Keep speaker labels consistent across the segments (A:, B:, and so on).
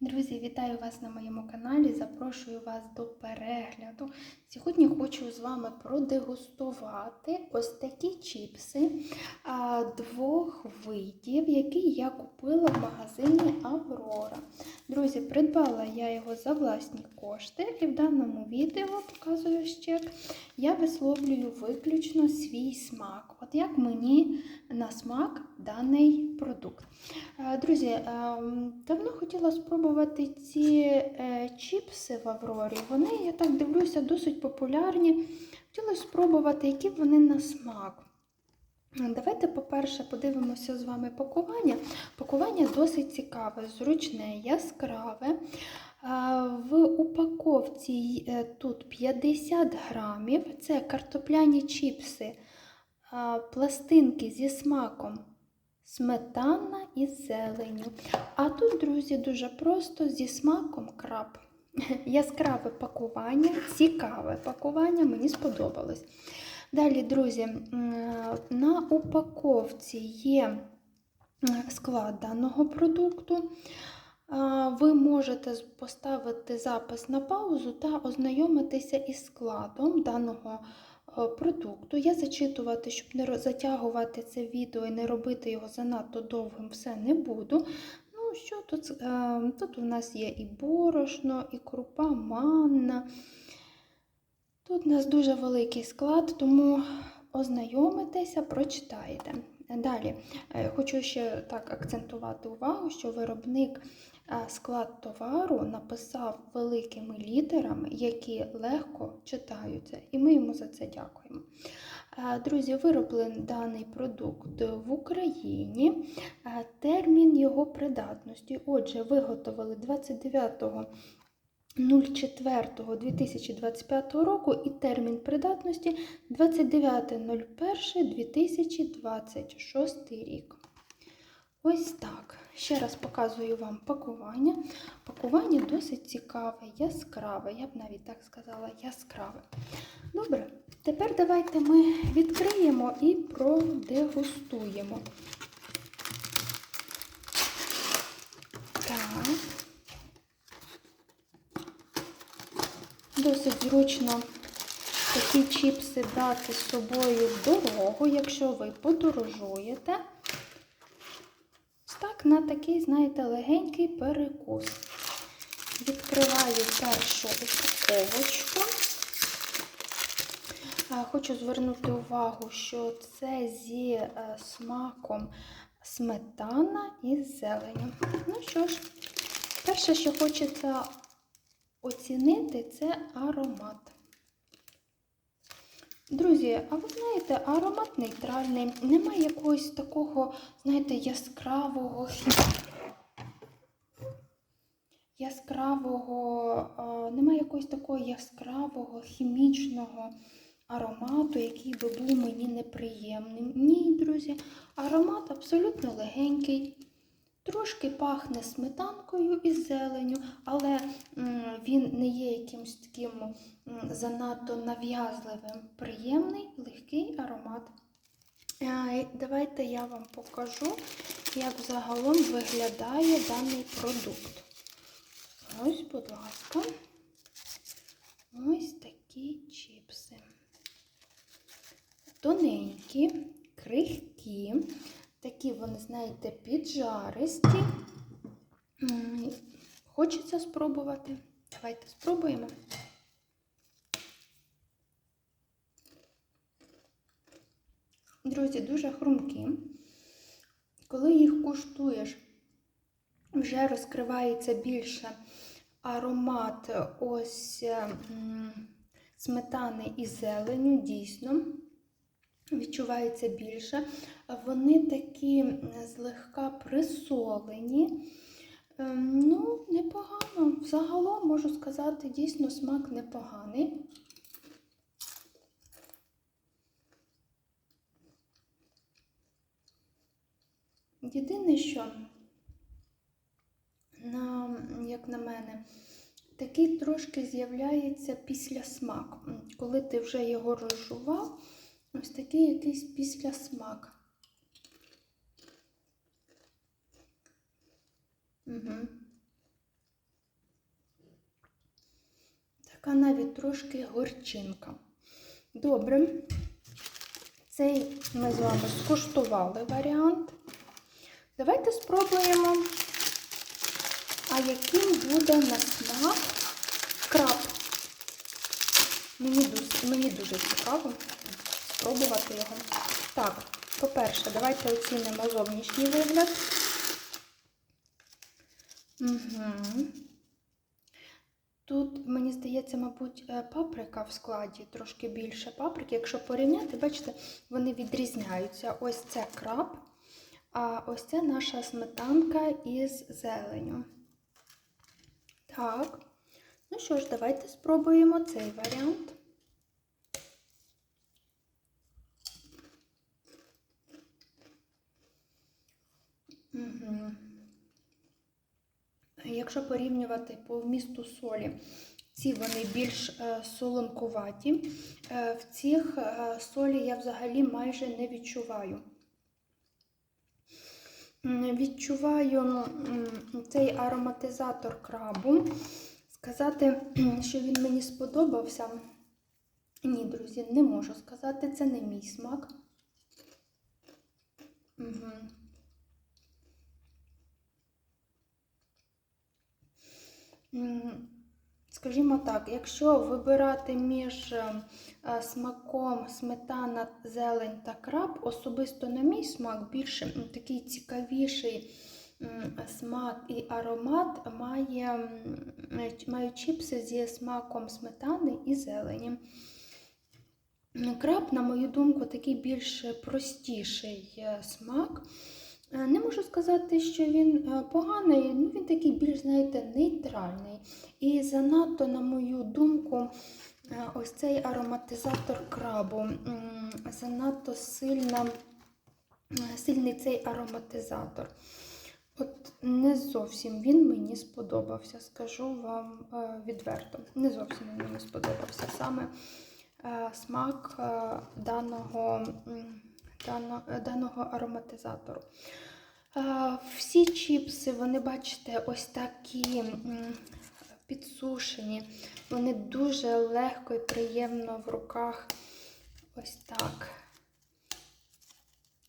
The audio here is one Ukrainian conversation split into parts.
A: Друзі, вітаю вас на моєму каналі. Запрошую вас до перегляду. Сьогодні хочу з вами продегустувати ось такі чіпси двох видів, які я купила в магазині Аврора. Друзі, придбала я його за власні кошти, і в даному відео показую ще, я висловлюю виключно свій смак. От як мені на смак даний продукт. Друзі, е, давно хотіла спробувати ці е, чіпси в Аврорі. Вони, я так дивлюся, досить популярні. Хотіла спробувати, які вони на смак. Давайте, по-перше, подивимося з вами пакування. Пакування досить цікаве, зручне, яскраве. Е, В упаковці е, тут 50 грамів. Це картопляні чіпси, е, пластинки зі смаком сметана і зеленю. А тут, друзі, дуже просто зі смаком краб. Яскраве пакування, цікаве пакування, мені сподобалось. Далі, друзі, на упаковці є склад даного продукту. Ви можете поставити запис на паузу та ознайомитися із складом даного продукту. Я зачитувати, щоб не затягувати це відео і не робити його занадто довгим, все не буду. Ну, що тут? Е, Тут у нас є і борошно, і крупа, манна. Тут у нас дуже великий склад, тому ознайомитеся, прочитайте. Далі е, хочу ще так акцентувати увагу, що виробник е, склад товару написав великими літерами, які легко читаються, і ми йому за це дякуємо. Е, Друзі, вироблений даний продукт в Україні. Термін його придатності. Отже, виготовили 29 04.2025 року і термін придатності 29.01.2026 рік. Ось так. Ще раз показую вам пакування. Пакування досить цікаве, яскраве, я б навіть так сказала, яскраве. Добре, тепер давайте ми відкриємо і продегустуємо. Так. Досить зручно такі чіпси брати з собою в дорогу, якщо ви подорожуєте. Так на такий, знаєте, легенький перекус. Відкриваю першу упаковочку. Хочу звернути увагу, що це зі е, смаком сметана і зеленю. Ну що ж, перше, що хочеться оцінити, це аромат. Друзі, а ви знаєте, аромат нейтральний, немає якогось такого, знаєте, яскравого, яскравого, немає якогось такого яскравого хімічного аромату, який би був мені неприємним. Ні, друзі, аромат абсолютно легенький. Трошки пахне сметанкою і зеленю, але він не є якимось таким занадто нав'язливим. Приємний, легкий аромат. Давайте я вам покажу, як загалом виглядає даний продукт. Ось, будь ласка, ось такі чіпси. Тоненькі, крихкі. Такі вони, знаєте, піджаристі. Хочеться спробувати. Давайте спробуємо. Друзі, дуже хрумкі. Коли їх куштуєш, вже розкривається більше аромат ось сметани і зеленю, дійсно відчувається більше. Вони такі злегка присолені. Ем, Ну, непогано. Загалом можу сказати, дійсно смак непоганий. Єдине, що, на, як на мене, такий трошки з'являється після смак. Коли ти вже його розжував, ось такий якийсь після смак. Угу. така навіть трошки горчинка. Добре. Цей ми з вами скуштували варіант. Давайте спробуємо, а яким буде на смак краб. Мені дуже, мені дуже цікаво спробувати його. Так, по-перше, давайте оцінимо зовнішній вигляд. Угу. Тут, мені здається, мабуть, е, паприка в складі, трошки більше паприки. Якщо порівняти, бачите, вони відрізняються. Ось це краб, а ось це наша сметанка із зеленю. Так, ну що ж, давайте спробуємо цей варіант. Угу. Якщо порівнювати по вмісту солі, ці вони більш е, солонкуваті. Е, в цих е, солі я взагалі майже не відчуваю. Відчуваю цей ароматизатор крабу. Сказати, що він мені сподобався. Ні, друзі, не можу сказати, це не мій смак. Угу. Скажімо так, якщо вибирати між е, е, смаком сметана, зелень та краб, особисто на мій смак більш такий цікавіший смак і аромат має, мають чіпси зі смаком сметани і зелені. Краб, на мою думку, такий більш простіший е, смак. Е, Не можу сказати, що він е, поганий, ну він такий більш, знаєте, нейтральний. І занадто, на мою думку, е, ось цей ароматизатор крабу. Занадто сильна, сильний цей ароматизатор. От не зовсім він мені сподобався, скажу вам відверто. Не зовсім він мені сподобався саме смак даного. Е, даного ароматизатору. Е, Всі чіпси, вони, бачите, ось такі підсушені. Вони дуже легко і приємно в руках. Ось так.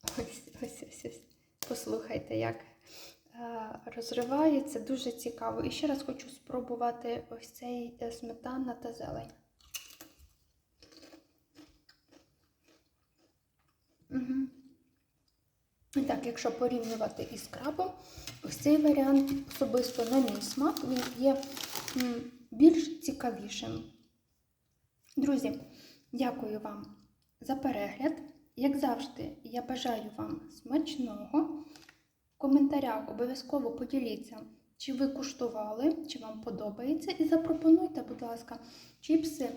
A: Ось, ось, ось, ось. Послухайте, як е, розривається. Дуже цікаво. І ще раз хочу спробувати ось цей сметана та зелень. Угу. І так, якщо порівнювати із крабом, ось цей варіант особисто на мій смак, він є більш цікавішим. Друзі, дякую вам за перегляд. Як завжди, я бажаю вам смачного. В коментарях обов'язково поділіться, чи ви куштували, чи вам подобається, і запропонуйте, будь ласка, чіпси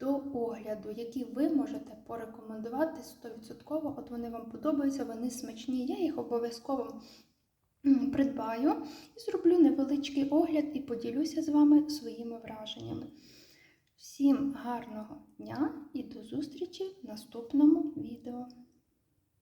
A: до огляду, які ви можете порекомендувати 100%. От вони вам подобаються, вони смачні. Я їх обов'язково придбаю і зроблю невеличкий огляд і поділюся з вами своїми враженнями. Всім гарного дня і до зустрічі в наступному відео.